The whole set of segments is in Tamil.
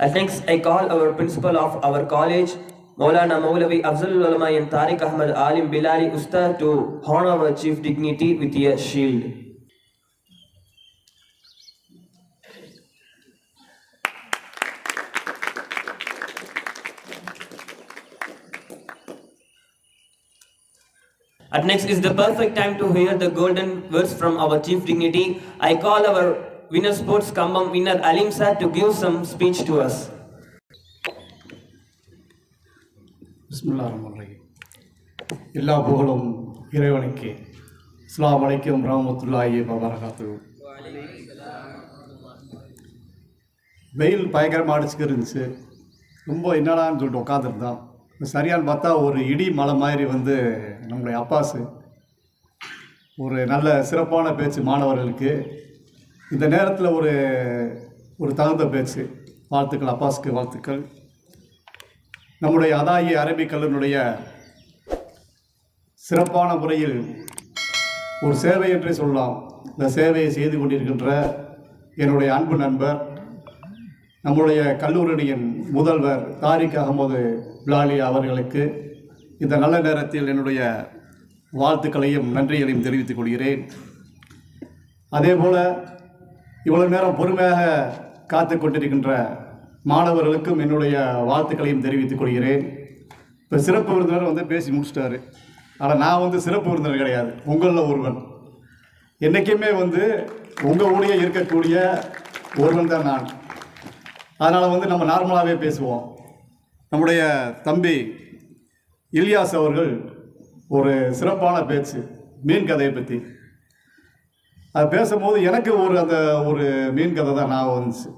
Next, I call our principal of our college, Maulana Maulavi Afzal Ulama and Tariq Ahmad Alim Bilali Ustad to honor our chief dignity with a shield. At next is the perfect time to hear the golden words from our chief dignity. I call our winner sports Kambam winner Alim sir to give some speech to us. பிஸ்மில்லா எல்லா புகழும் இறைவனுக்கு அஸ்ஸலாமு அலைக்கும் ரஹமத்துல்லாஹி வபரகாத்து வெயில் பயங்கரமாக அடிச்சுக்க இருந்துச்சு ரொம்ப என்னடான்னு சொல்லிட்டு உட்காந்துருந்தோம் சரியான்னு பார்த்தா ஒரு இடி மலை மாதிரி வந்து நம்மளுடைய அப்பாஸு ஒரு நல்ல சிறப்பான பேச்சு மாணவர்களுக்கு இந்த நேரத்தில் ஒரு ஒரு தகுந்த பேச்சு. வாழ்த்துக்கள் அப்பாஸுக்கு வாழ்த்துக்கள். நம்முடைய அதாயி அரபிக்கல்லனுடைய சிறப்பான முறையில் ஒரு சேவை என்றே சொல்லலாம். இந்த சேவையை செய்து கொண்டிருக்கின்ற என்னுடைய அன்பு நண்பர் நம்முடைய கல்லூரியின் முதல்வர் தாரிக் அகமது பிலாலி அவர்களுக்கு இந்த நல்ல நேரத்தில் என்னுடைய வாழ்த்துக்களையும் நன்றிகளையும் தெரிவித்துக் கொள்கிறேன். அதே போல் இவ்வளவு நேரம் பொறுமையாக காத்து கொண்டிருக்கின்ற மாணவர்களுக்கும் என்னுடைய வாழ்த்துக்களையும் தெரிவித்துக் கொள்கிறேன். இப்போ சிறப்பு விருந்தினர் வந்து பேசி முடிச்சிட்டாரு. ஆனால் நான் வந்து சிறப்பு விருந்தினர் கிடையாது. உங்களில் ஒருவன். என்றைக்குமே வந்து உங்கள் ஊழிய இருக்கக்கூடிய ஒருவன் தான் நான். அதனால் வந்து நம்ம நார்மலாகவே பேசுவோம். நம்முடைய தம்பி இல்யாஸ் அவர்கள் ஒரு சிறப்பான பேச்சு மீன் கதையை பற்றி அது பேசும்போது எனக்கு ஒரு அந்த ஒரு மீன் கதை தான் ஞாபகம் வந்துச்சு.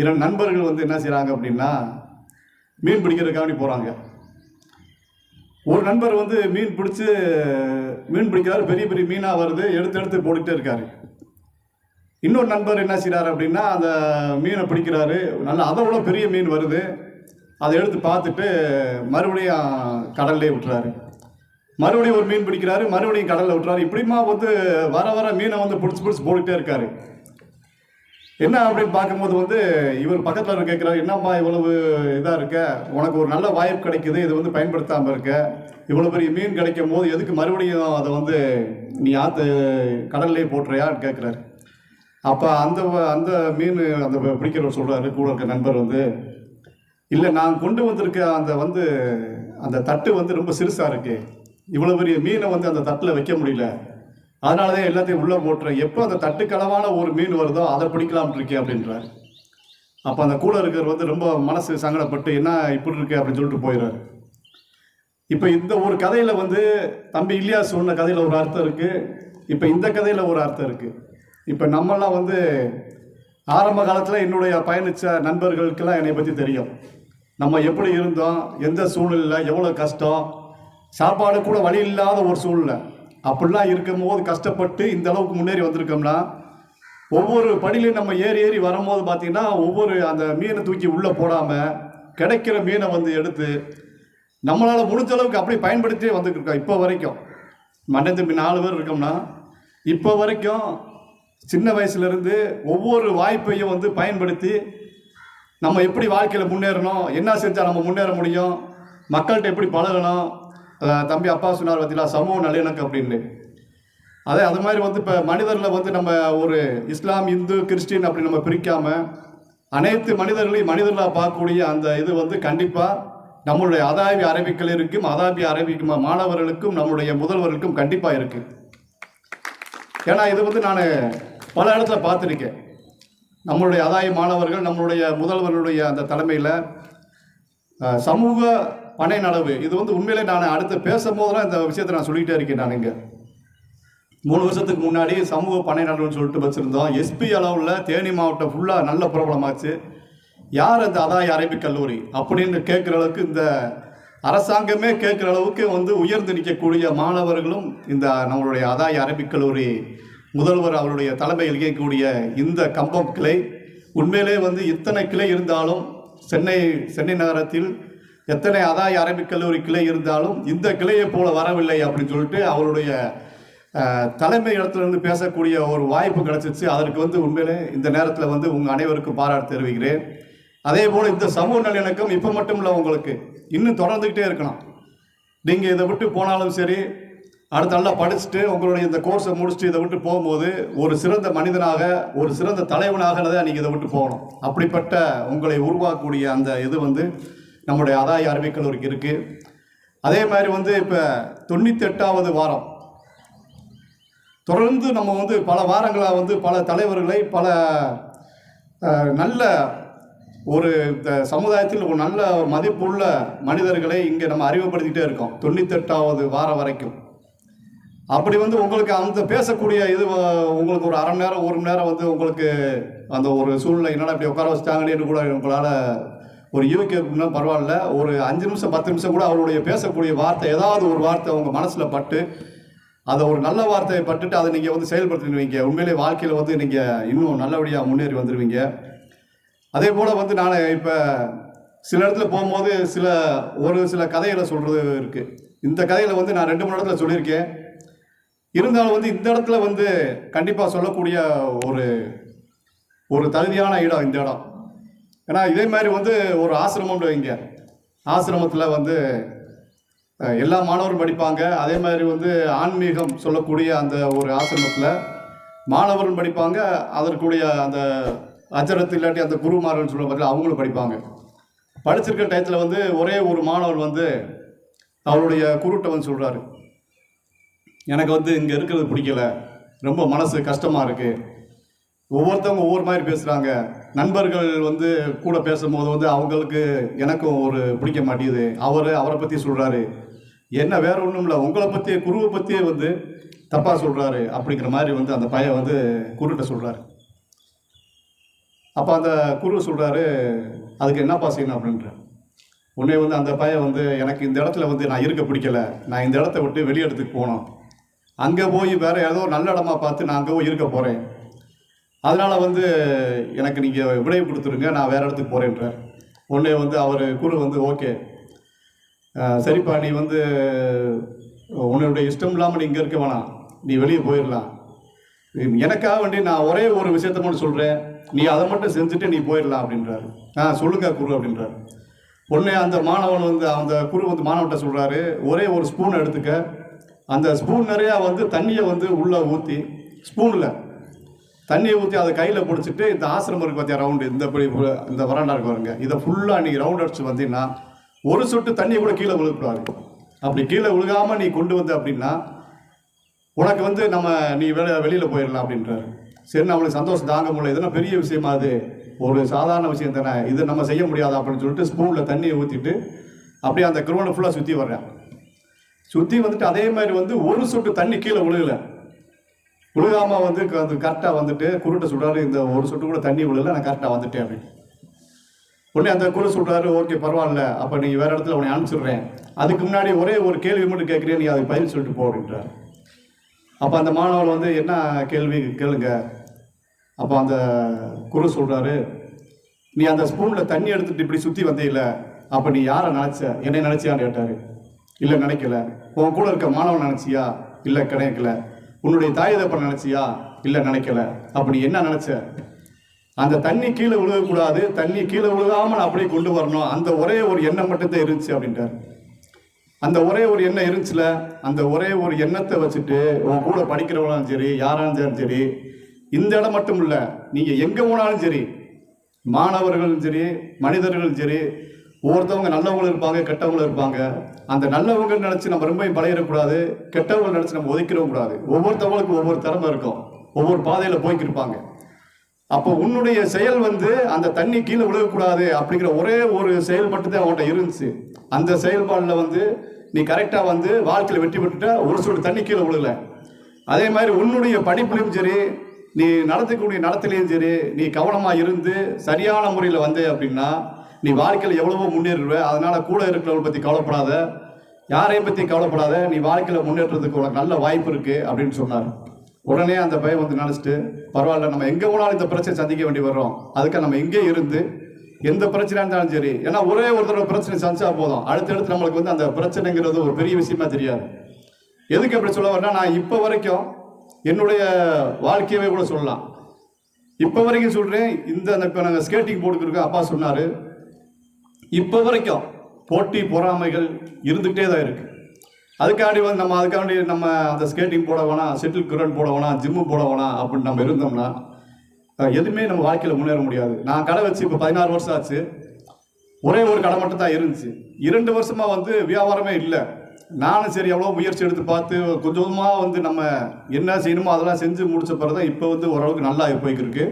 இரண்டு நண்பர்கள் வந்து என்ன செய்கிறாங்க அப்படின்னா மீன் பிடிக்கிறதுக்காண்டி போகிறாங்க ஒரு நண்பர் வந்து மீன் பிடிச்சி மீன் பிடிக்கிறாரு பெரிய பெரிய மீனாக வருது எடுத்து எடுத்து போட்டுகிட்டே இருக்காரு. இன்னொரு நண்பர் என்ன செய்கிறாரு அப்படின்னா அந்த மீனை பிடிக்கிறாரு. நல்லா அதை விட பெரிய மீன் வருது. அதை எடுத்து பார்த்துட்டு மறுபடியும் கடல்லே விட்டுறாரு. மறுபடியும் ஒரு மீன் பிடிக்கிறாரு மறுபடியும் கடலில் விட்டுறாரு. இப்படிமா வந்து வர வர மீனை வந்து பிடிச்சி பிடிச்சி போட்டுகிட்டே இருக்காரு. என்ன அப்படின்னு பார்க்கும்போது வந்து இவர் பக்கத்தில் கேட்குறாரு என்னம்மா இவ்வளவு இதாக இருக்க? உனக்கு ஒரு நல்ல வாய்ப்பு கிடைக்குது இது வந்து பயன்படுத்தாமல் இருக்க. இவ்வளோ பெரிய மீன் கிடைக்கும் போது எதுக்கு மறுபடியும் அதை வந்து நீ ஆற்று கடல்லே போட்டுறியான்னு கேட்குறாரு அப்போ அந்த அந்த மீன் அந்த பிடிக்கிறவர் சொல்கிறாரு கூட இருக்க நண்பர் வந்து இல்லை நான் கொண்டு வந்திருக்க அந்த வந்து அந்த தட்டு வந்து ரொம்ப சிறுசாக இருக்குது இவ்வளோ பெரிய மீனை வந்து அந்த தட்டில் வைக்க முடியல. அதனால தான் எல்லாத்தையும் உள்ளே போட்டுறேன். எப்போ அந்த தட்டுக்களவான ஒரு மீன் வருதோ அதை பிடிக்கலாம்னு இருக்கேன் அப்படின்றார். அப்போ அந்த கூட இருக்கிறவர் வந்து ரொம்ப மனசு சங்கடப்பட்டு என்ன இப்படி இருக்கு? அப்படின்னு சொல்லிட்டு போயிடுறாரு இப்போ இந்த ஒரு கதையில் வந்து தம்பி இல்லையா சொன்ன கதையில் ஒரு அர்த்தம் இருக்குது இப்போ இந்த கதையில் ஒரு அர்த்தம் இருக்குது இப்போ நம்மெல்லாம் வந்து ஆரம்ப காலத்தில் என்னுடைய பயணித்த நண்பர்களுக்கெல்லாம் என்னை பற்றி தெரியும். நம்ம எப்படி இருந்தோம் எந்த சூழ்நிலை எவ்வளோ கஷ்டம் சாப்பாடு கூட வழி இல்லாத ஒரு சூழ்நிலை. அப்படிலாம் இருக்கும் போது கஷ்டப்பட்டு இந்த அளவுக்கு முன்னேறி வந்திருக்கோம்னா ஒவ்வொரு படியிலையும் நம்ம ஏறி ஏறி வரும்போது பார்த்திங்கன்னா ஒவ்வொரு அந்த மீனை தூக்கி உள்ளே போடாமல் கிடைக்கிற மீனை வந்து எடுத்து நம்மளால் முடிஞ்ச அளவுக்கு அப்படி பயன்படுத்தியே வந்துருக்கோம் இப்போ வரைக்கும். மண்டை தம்பி நாலு பேர் இருக்கோம்னா இப்போ வரைக்கும் சின்ன வயசுலேருந்து ஒவ்வொரு வாய்ப்பையும் வந்து பயன்படுத்தி நம்ம எப்படி வாழ்க்கையில் முன்னேறணும் என்ன செஞ்சால் நம்ம முன்னேற முடியும் மக்கள்கிட்ட எப்படி பழகணும் தம்பி அப்பா சொன்னார் பார்த்தீங்களா சமூக நல்லிணக்கம் அப்படின்னு. அதே அது மாதிரி வந்து இப்போ மனிதர்களை வந்து நம்ம ஒரு இஸ்லாம் இந்து கிறிஸ்டின் அப்படி நம்ம பிரிக்காமல் அனைத்து மனிதர்களையும் மனிதர்களாக பார்க்கக்கூடிய அந்த இது வந்து கண்டிப்பாக நம்மளுடைய அதாபி அரபிக்கலருக்கும் அதாபி அரபிக்கும் மாணவர்களுக்கும் நம்மளுடைய முதல்வர்களுக்கும் கண்டிப்பாக இருக்குது ஏன்னா இது வந்து நான் பல இடத்துல பார்த்துருக்கேன். நம்மளுடைய அதாய மாணவர்கள் நம்மளுடைய முதல்வர்களுடைய அந்த தலைமையில் சமூக பனை நடவு இது வந்து உண்மையிலே நான் அடுத்து பேசும்போதெல்லாம் இந்த விஷயத்தை நான் சொல்லிகிட்டே இருக்கேன் நான் இங்கே. மூணு வருஷத்துக்கு முன்னாடி சமூக பனை நடவுன்னு சொல்லிட்டு வச்சுருந்தோம். எஸ்பி அளவில் தேனி மாவட்டம் ஃபுல்லாக நல்ல பிரபலமாச்சு. யார் அந்த அதாய அரபிக் கல்லூரி அப்படின்னு கேட்குற அளவுக்கு இந்த அரசாங்கமே கேட்குற அளவுக்கு வந்து உயர்ந்து நிற்கக்கூடிய மாணவர்களும் இந்த நம்மளுடைய அதாய அரபிக் கல்லூரி முதல்வர் அவருடைய தலைமையில் இயக்கக்கூடிய இந்த கம்பம் கிளை. உண்மையிலே வந்து இத்தனை கிளை இருந்தாலும் சென்னை சென்னை நகரத்தில் எத்தனை அதாய அரபிக் கல்லூரி கிளை இருந்தாலும் இந்த கிளையை போல வரவில்லை அப்படின்னு சொல்லிட்டு அவருடைய தலைமை இடத்துல இருந்து பேசக்கூடிய ஒரு வாய்ப்பு கிடச்சிச்சு. அதற்கு வந்து உண்மையிலே இந்த நேரத்தில் வந்து உங்கள் அனைவருக்கும் பாராட்டு தெரிவிக்கிறேன். அதே போல் இந்த சமூக நல்லிணக்கம் இப்போ மட்டும் இல்லை உங்களுக்கு. இன்னும் தொடர்ந்துக்கிட்டே இருக்கணும். நீங்கள் இதை விட்டு போனாலும் சரி அடுத்து நல்லா படிச்சுட்டு உங்களுடைய இந்த கோர்ஸை முடிச்சுட்டு இதை விட்டு போகும்போது ஒரு சிறந்த மனிதனாக ஒரு சிறந்த தலைவனாக தான் நீங்கள் இதை விட்டு போகணும். அப்படிப்பட்ட உங்களை உருவாக்கக்கூடிய அந்த இது வந்து நம்முடைய ஆதாய அறிவியல் கல்லூரிக்கு இருக்குது அதே மாதிரி வந்து இப்போ தொண்ணூத்தெட்டாவது வாரம். தொடர்ந்து நம்ம வந்து பல வாரங்களாக வந்து பல தலைவர்களை பல நல்ல ஒரு இந்த சமுதாயத்தில் ஒரு நல்ல மதிப்புள்ள மனிதர்களை இங்கே நம்ம அறிமுகப்படுத்திக்கிட்டே இருக்கோம். தொண்ணூத்தெட்டாவது வாரம் வரைக்கும். அப்படி வந்து உங்களுக்கு அந்த பேசக்கூடிய இது உங்களுக்கு ஒரு அரை மணி நேரம் ஒரு மணி நேரம் வந்து உங்களுக்கு அந்த ஒரு சூழ்நிலை என்னடா இப்படி உட்கார வச்சுட்டாங்கன்னு கூட உங்களால் ஒரு யூகேனா பரவாயில்ல. ஒரு அஞ்சு நிமிஷம் பத்து நிமிஷம் கூட அவருடைய பேசக்கூடிய வார்த்தை ஏதாவது ஒரு வார்த்தை உங்கள் மனசில் பட்டு அதை ஒரு நல்ல வார்த்தையை பட்டுட்டு அதை நீங்கள் வந்து செயல்படுத்திடுவீங்க. உண்மையிலே வாழ்க்கையில் வந்து நீங்கள் இன்னும் நல்லபடியாக முன்னேறி வந்துடுவீங்க அதே போல் வந்து நான் இப்போ சில இடத்துல போகும்போது சில ஒரு சில கதைகளை சொல்கிறது இருக்குது இந்த கதையில் வந்து நான் ரெண்டு மூணு இடத்துல சொல்லியிருக்கேன். இருந்தாலும் வந்து இந்த இடத்துல வந்து கண்டிப்பாக சொல்லக்கூடிய ஒரு ஒரு தகுதியான இடம் இந்த இடம். ஏன்னா இதே மாதிரி வந்து ஒரு ஆசிரமம் வைங்க. ஆசிரமத்தில் வந்து எல்லா மாணவரும் படிப்பாங்க. அதே மாதிரி வந்து ஆன்மீகம் சொல்லக்கூடிய அந்த ஒரு ஆசிரமத்தில் மாணவரும் படிப்பாங்க. அதற்குரிய அந்த அஜரத்து இல்லாட்டி அந்த குருமார்கள் சொல்ல பார்த்தீங்கன்னா அவங்களும் படிப்பாங்க. படிச்சிருக்க டயத்தில் வந்து ஒரே ஒரு மாணவர் வந்து அவருடைய குருட்டை வந்து சொல்கிறாரு எனக்கு வந்து இங்கே இருக்கிறது பிடிக்கல. ரொம்ப மனசு கஷ்டமாக இருக்குது ஒவ்வொருத்தவங்க ஒவ்வொரு மாதிரி பேசுகிறாங்க நண்பர்கள் வந்து கூட பேசும்போது வந்து அவங்களுக்கு எனக்கும் ஒரு பிடிக்க மாட்டேங்குது. அவர் அவரை பற்றி சொல்கிறாரு என்ன வேற ஒன்றும் இல்லை. உங்களை பற்றி குருவை பற்றியே வந்து தப்பாக சொல்கிறாரு அப்படிங்கிற மாதிரி வந்து அந்த பையன் வந்து குருட்ட சொல்கிறாரு அப்போ அந்த குரு சொல்கிறாரு அதுக்கு என்னப்பா செய்யணும்? அப்படின்ற உடனே வந்து அந்த பையன் வந்து எனக்கு இந்த இடத்துல வந்து நான் இருக்க பிடிக்கல. நான் இந்த இடத்த விட்டு வெளி இடத்துக்கு போகணும். அங்கே போய் வேறு ஏதோ நல்ல இடமா பார்த்து நான் அங்கே போய் இருக்க போகிறேன் அதனால் வந்து எனக்கு நீங்கள் விடை கொடுத்துருங்க நான் வேறு இடத்துக்கு போகிறேன்ற உடனே வந்து அவர் குரு வந்து ஓகே. சரிப்பா நீ வந்து உன்னுடைய இஷ்டம் இல்லாமல் நீ இங்கே இருக்க வேணாம். நீ வெளியே போயிடலாம் எனக்காக வேண்டி நான் ஒரே ஒரு விஷயத்த மட்டும் சொல்கிறேன் நீ அதை மட்டும் செஞ்சுட்டு நீ போயிடலாம் அப்படின்றாரு. ஆ சொல்லுங்க குரு அப்படின்றார். உடனே அந்த மாணவன் வந்து அந்த குரு வந்து மாணவன்கிட்ட சொல்கிறாரு ஒரே ஒரு ஸ்பூன் எடுத்துக்க. அந்த ஸ்பூன் நிறையா வந்து தண்ணியை வந்து உள்ளே ஊற்றி ஸ்பூனில் தண்ணியை ஊற்றி அதை கையில் பிடிச்சிட்டு இந்த ஆசிரமம் இருக்கு பார்த்தியா ரவுண்டு இந்த இப்படி இந்த வராண்டா இருக்கு பாருங்க. இதை ஃபுல்லாக நீ ரவுண்ட் அடிச்சு வந்தீங்கன்னா ஒரு சொட்டு தண்ணியை கூட கீழே விழுக்கூடாது அப்படி கீழே விழுகாமல் நீ கொண்டு வந்த அப்படின்னா உனக்கு வந்து நம்ம நீ வெளி வெளியில் போயிடலாம் அப்படின்றாரு. சரி நம்மளுக்கு சந்தோஷம் தாங்க முடியல. இதெல்லாம் பெரிய விஷயமா அது. ஒரு சாதாரண விஷயம் தானே. இது நம்ம செய்ய முடியாது அப்படின்னு சொல்லிட்டு ஸ்பூனில் தண்ணியை ஊற்றிட்டு அப்படியே அந்த கிரௌண்டை ஃபுல்லாக சுற்றி வர்றேன். சுற்றி வந்துட்டு அதே மாதிரி வந்து ஒரு சொட்டு தண்ணி கீழே விழுகலை. விழுகாம வந்து அது கரெக்டாக வந்துட்டு குருட்டை சொல்கிறாரு இந்த ஒரு சொட்டு கூட தண்ணி விழுகல நான் கரெக்டாக வந்துட்டேன் அப்படின்னு. உடனே அந்த குரு சொல்கிறாரு ஓகே பரவாயில்ல அப்போ நீ வேறு இடத்துல உன்னை அனுப்பிச்சிடுறேன். அதுக்கு முன்னாடி ஒரே ஒரு கேள்வி மட்டும் கேட்குறேன் நீ அதுக்கு பதில் சொல்லிட்டு போ அப்படின்றார். அப்போ அந்த மாணவர் வந்து என்ன கேள்வி கேளுங்க. அப்போ அந்த குரு சொல்கிறாரு நீ அந்த ஸ்பூனில் தண்ணி எடுத்துகிட்டு இப்படி சுற்றி வந்தீல்ல அப்போ நீ யாரை நினச்ச? என்னை நினச்சியான்னு கேட்டார். இல்லை நினைக்கல. உன் கூட இருக்க மாணவன் நினச்சியா? இல்லை கிடைக்கல உன்னுடைய தாய் தப்ப நினச்சியா? இல்லை நினைக்கல. அப்படி என்ன நினச்ச? அந்த தண்ணி கீழே விழுகக்கூடாது. தண்ணி கீழே விழுகாம நான் அப்படியே கொண்டு வரணும். அந்த ஒரே ஒரு எண்ணம் மட்டும்தான் இருந்துச்சு அப்படின்ட்டார் அந்த ஒரே ஒரு எண்ணம் இருந்துச்சுல? அந்த ஒரே ஒரு எண்ணத்தை வச்சுட்டு உன் கூட படிக்கிறவங்களும் சரி யாராலும் சரி இந்த இடம் மட்டும் இல்லை நீங்கள் எங்கே போனாலும் சரி மாணவர்களும் சரி மனிதர்களும் சரி ஒவ்வொருத்தவங்க நல்லவங்களும் இருப்பாங்க கெட்டவங்களும் இருப்பாங்க. அந்த நல்லவங்க நினச்சி நம்ம ரொம்ப பழையிடக்கூடாது கெட்டவங்க நினச்சி நம்ம ஒதுக்கிடவும் கூடாது. ஒவ்வொருத்தவங்களுக்கும் ஒவ்வொரு திறமை இருக்கும். ஒவ்வொரு பாதையில் போய்க்கிருப்பாங்க. அப்போ உன்னுடைய செயல் வந்து அந்த தண்ணி கீழே விழுகக்கூடாது அப்படிங்கிற ஒரே ஒரு செயல் மட்டும்தான் அவன்கிட்ட இருந்துச்சு. அந்த செயல்பாடில் வந்து நீ கரெக்டாக வந்து வாழ்க்கையில் வெற்றி பெற்றுட்ட ஒரு சொட்டு தண்ணி கீழே விழுகலை. அதே மாதிரி உன்னுடைய படிப்புலையும் சரி நீ நடத்தக்கூடிய நடத்திலையும் சரி நீ கவனமாக இருந்து சரியான முறையில் வந்தே அப்படின்னா நீ வாழ்க்கையில் எவ்வளவோ முன்னேறுவ அதனால கூட இருக்கிறவங்களை பற்றி கவலைப்படாத. யாரையும் பற்றி கவலைப்படாத நீ வாழ்க்கையில் முன்னேற்றத்துக்கு உனக்கு நல்ல வாய்ப்பு இருக்கு அப்படின்னு சொன்னார். உடனே அந்த பையன் வந்து நினச்சிட்டு பரவாயில்ல நம்ம எங்கே போனாலும் இந்த பிரச்சனை சந்திக்க வேண்டி வர்றோம். அதுக்கு நம்ம எங்கே இருந்து எந்த பிரச்சனையா இருந்தாலும் சரி ஏன்னா ஒரே ஒரு தடவை பிரச்சனை சந்திச்சா போதும். அடுத்தடுத்து நம்மளுக்கு வந்து அந்த பிரச்சனைங்கிறது ஒரு பெரிய விஷயமா தெரியாது. எதுக்கு அப்படி சொல்ல வரேன்னா நான் இப்போ வரைக்கும் என்னுடைய வாழ்க்கையவே கூட சொல்லலாம். இப்போ வரைக்கும் சொல்கிறேன் இந்த இப்போ நாங்கள் ஸ்கேட்டிங் போட்டுக்கிருக்கோம் அப்பா சொன்னார் இப்போ வரைக்கும் போட்டி பொறாமைகள் இருந்துகிட்டே தான் இருக்குது அதுக்காண்டி வந்து நம்ம அதுக்காண்டி நம்ம அந்த ஸ்கேட்டிங் போட வேணாம் செட்டில் குரன் போட வேணாம் ஜிம்மு போட வேணாம் அப்படின்னு நம்ம இருந்தோம்னா எதுவுமே நம்ம வாழ்க்கையில் முன்னேற முடியாது. நான் கடை வச்சு இப்போ பதினாறு வருஷம் ஆச்சு. ஒரே ஒரு கடை மட்டும் தான் இருந்துச்சு. இரண்டு வருஷமாக வந்து வியாபாரமே இல்லை. நானும் சரி எவ்வளோ முயற்சி எடுத்து பார்த்து கொஞ்சம் கொஞ்சமாக வந்து நம்ம என்ன செய்யணுமோ அதெல்லாம் செஞ்சு முடிச்ச பிறகு தான் இப்போ வந்து ஓரளவுக்கு நல்லா போய்க்கிருக்கு.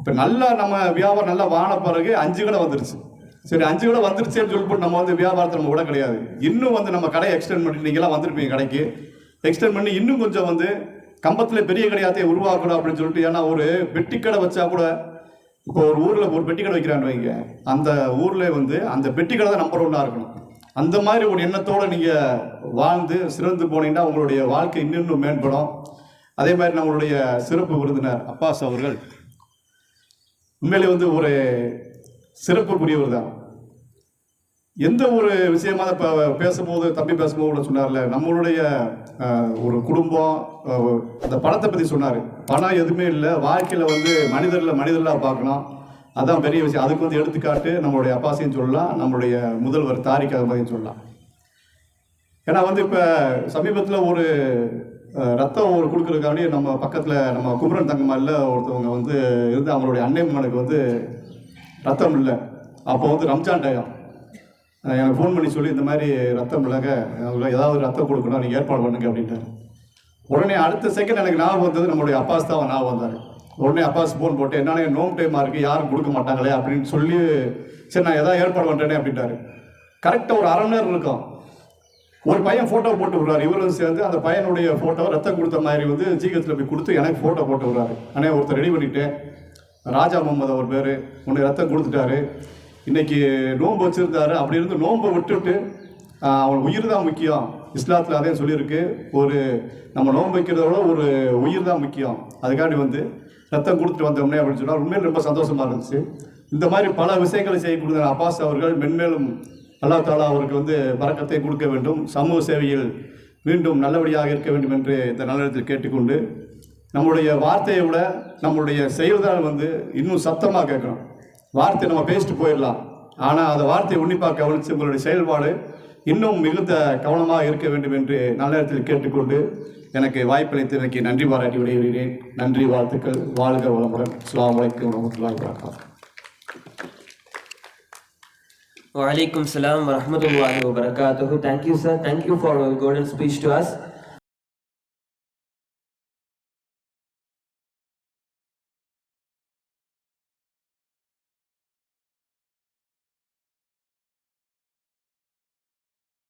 இப்போ நல்லா நம்ம வியாபாரம் நல்லா வான பிறகு அஞ்சு கடை வந்துருச்சு. சரி அஞ்சு கடை வந்துருச்சேன்னு சொல்லிட்டு நம்ம வந்து வியாபாரத்தை நம்ம விட கிடையாது. இன்னும் வந்து நம்ம கடை எக்ஸ்டெண்ட் பண்ணி நீங்களாம் வந்திருப்பீங்க கடைக்கு. எக்ஸ்டெண்ட் பண்ணி இன்னும் கொஞ்சம் வந்து கம்பத்தில் பெரிய கடையாத்தையே உருவாக்கணும் அப்படின்னு சொல்லிட்டு ஏன்னா ஒரு பெட்டி கடை வச்சா கூட இப்போ ஒரு ஊரில் ஒரு பெட்டி கடை வைக்கிறான்னு வைங்க. அந்த ஊரில் வந்து அந்த பெட்டி கடை தான் நம்பர் ஒன்னாக இருக்கணும். அந்த மாதிரி ஒரு எண்ணத்தோடு நீங்கள் வாழ்ந்து சிறந்து போனீங்கன்னா உங்களுடைய வாழ்க்கை இன்னும் இன்னும் மேம்படும். அதே மாதிரி நம்மளுடைய சிறப்பு விருந்தினர் அப்பாஸ் அவர்கள். உண்மையிலே வந்து ஒரு சிறப்புக்குரியவர் தான் எந்த ஒரு விஷயமா இப்போ பேசும்போது தம்பி பேசும்போது கூட சொன்னார்ல நம்மளுடைய ஒரு குடும்பம் அந்த பணத்தை பற்றி சொன்னார். பணம் எதுவுமே இல்லை வாழ்க்கையில் வந்து மனிதரில் மனிதர்களாக பார்க்கணும். அதான் பெரிய விஷயம். அதுக்கு வந்து எடுத்துக்காட்டு நம்மளுடைய அப்பாசையும் சொல்லலாம் நம்மளுடைய முதல்வர் தாரிக் அகமதையும் சொல்லலாம். ஏன்னா வந்து இப்போ சமீபத்தில் ஒரு ரத்தம் ஒரு கொடுக்குறதுக்காண்டி நம்ம பக்கத்தில் நம்ம குமரன் தங்கமல்ல ஒருத்தவங்க வந்து இருந்து அவங்களுடைய அன்னை மகனுக்கு வந்து ரத்தம் இல்லை. அப்போ வந்து ரம்ஜான் டயம் எனக்கு ஃபோன் பண்ணி சொல்லி இந்த மாதிரி ரத்தம் இல்லைங்க. அவங்க ஏதாவது ரத்தம் கொடுக்கணும் நீங்கள் ஏற்பாடு பண்ணுங்க அப்படின்ட்டாரு. உடனே அடுத்த செகண்ட் எனக்கு ஞாபகம் வந்தது நம்மளுடைய அப்பாஸ் தான் ஞாபகம் வந்தார். உடனே அப்பாஸ் ஃபோன் போட்டு என்னென்ன நோம் டைமாக இருக்குது யாரும் கொடுக்க மாட்டாங்களே? அப்படின்னு சொல்லி சரி நான் எதாவது ஏற்பாடு பண்ணுறேனே அப்படின்ட்டாரு. கரெக்டாக ஒரு அரை மணி நேரம் இருக்கும். ஒரு பையன் ஃபோட்டோ போட்டு விடுறாரு. இவரும் சேர்ந்து அந்த பையனுடைய ஃபோட்டோ ரத்தம் கொடுத்த மாதிரி வந்து ஜிஹெச்சில் போய் கொடுத்து எனக்கு ஃபோட்டோ போட்டு விடுறாரு. அண்ணே ஒருத்தர் ரெடி பண்ணிவிட்டேன் ராஜா முகமது அவர் பேர். உன்னை ரத்தம் கொடுத்துட்டாரு. இன்னைக்கு நோன்பு வச்சுருந்தாரு அப்படி இருந்து நோன்பை விட்டுட்டு அவன் உயிர் தான் முக்கியம். இஸ்லாத்தில் அதே சொல்லியிருக்கு. ஒரு நம்ம நோன்பு வைக்கிறத விட ஒரு உயிர் தான் முக்கியம். அதுக்காண்டி வந்து ரத்தம் கொடுத்துட்டு வந்தோம்னே அப்படின்னு சொன்னால் உண்மையில் ரொம்ப சந்தோஷமாக இருந்துச்சு. இந்த மாதிரி பல விஷயங்களை செய்யக்கூடிய அப்பாஸ் அவர்கள் மென்மேலும் அல்லாஹ் தாலா அவருக்கு வந்து பறக்கத்தை கொடுக்க வேண்டும். சமூக சேவையில் மீண்டும் நல்லபடியாக இருக்க வேண்டும் என்று இந்த நல்லத்தில் கேட்டுக்கொண்டு நம்முடைய வார்த்தையை விட நம்மளுடைய செயல்தான் வந்து இன்னும் சத்தமாக கேட்கணும் வார்த்தை நம்ம பேசிட்டு போயிடலாம் ஆனால் அந்த வார்த்தையை உன்னிப்பாக கவனித்து உங்களுடைய செயல்பாடு இன்னும் மிகுந்த கவனமாக இருக்க வேண்டும் என்று நல்ல நேரத்தில் கேட்டுக்கொண்டு எனக்கு வாய்ப்பளித்து எனக்கு நன்றி பாராட்டி விடைகிறேன் நன்றி வாழ்த்துக்கள் வாழ்க வளமுடன் சுலாம் அலைக்கும் வரமத்துலாய் வபரகாத்துஹு Wa alaikum salam wa rahmatullahi wa barakatuh. Thank you, sir. Thank you for your golden speech to us.